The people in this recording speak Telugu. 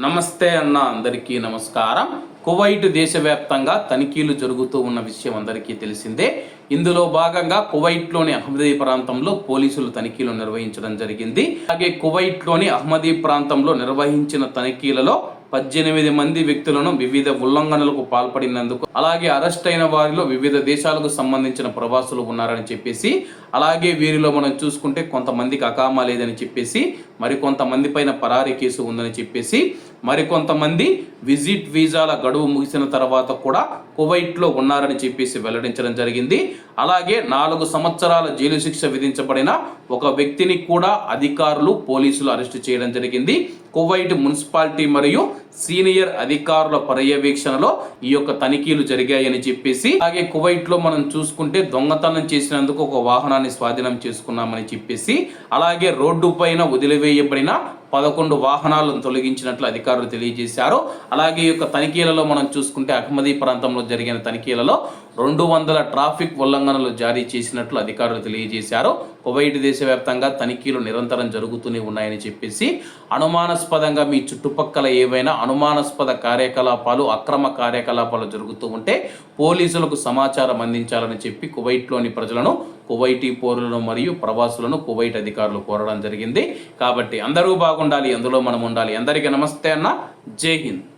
నమస్తే అన్న అందరికీ నమస్కారం. కువైట్ దేశవ్యాప్తంగా తనిఖీలు జరుగుతూ ఉన్న విషయం అందరికీ తెలిసిందే. ఇందులో భాగంగా కువైట్లోని అహ్మదీ ప్రాంతంలో పోలీసులు తనిఖీలు నిర్వహించడం జరిగింది. అలాగే కువైట్లోని అహ్మదీ ప్రాంతంలో నిర్వహించిన తనిఖీలలో పద్దెనిమిది మంది వ్యక్తులను వివిధ ఉల్లంఘనలకు పాల్పడినందుకు అలాగే అరెస్ట్ అయిన వారిలో వివిధ దేశాలకు సంబంధించిన ప్రవాసులు ఉన్నారని చెప్పేసి అలాగే వీరిలో మనం చూసుకుంటే కొంతమందికి అకామా లేదని చెప్పేసి మరికొంతమంది పైన పరారీ కేసు ఉందని చెప్పేసి మరికొంతమంది విజిట్ వీసాల గడువు ముగిసిన తర్వాత కూడా కువైట్లో ఉన్నారని చెప్పేసి వెల్లడించడం జరిగింది. అలాగే నాలుగు సంవత్సరాల జైలు శిక్ష విధించబడిన ఒక వ్యక్తిని కూడా అధికారులు పోలీసులు అరెస్టు చేయడం జరిగింది. కువైట్ మున్సిపాలిటీ మరియు సీనియర్ అధికారుల పర్యవేక్షణలో ఈ యొక్క తనిఖీలు జరిగాయని చెప్పేసి అలాగే కువైట్లో మనం చూసుకుంటే దొంగతనం చేసినందుకు ఒక వాహనాన్ని స్వాధీనం చేసుకున్నామని చెప్పేసి అలాగే రోడ్డు పైన వదిలివేయబడిన పదకొండు వాహనాలను తొలగించినట్లు అధికారులు తెలియజేశారు. అలాగే ఈ యొక్క తనిఖీలలో మనం చూసుకుంటే అహ్మదీ ప్రాంతంలో జరిగిన తనిఖీలలో రెండు వందల ట్రాఫిక్ ఉల్లంఘనలు జారీ చేసినట్లు అధికారులు తెలియజేశారు. కువైట్ దేశవ్యాప్తంగా తనిఖీలు నిరంతరం జరుగుతూనే ఉన్నాయని చెప్పేసి అనుమానాస్పదంగా మీ చుట్టుపక్కల ఏవైనా అనుమానాస్పద కార్యకలాపాలు అక్రమ కార్యకలాపాలు జరుగుతూ ఉంటే పోలీసులకు సమాచారం అందించాలని చెప్పి కువైట్లోని ప్రజలను కువైటీ పౌరులను మరియు ప్రవాసులను కువైట్ అధికారులు కోరడం జరిగింది. కాబట్టి అందరూ బాగుండాలి అందులో మనం ఉండాలి. అందరికీ నమస్తే అన్న. జై హింద్.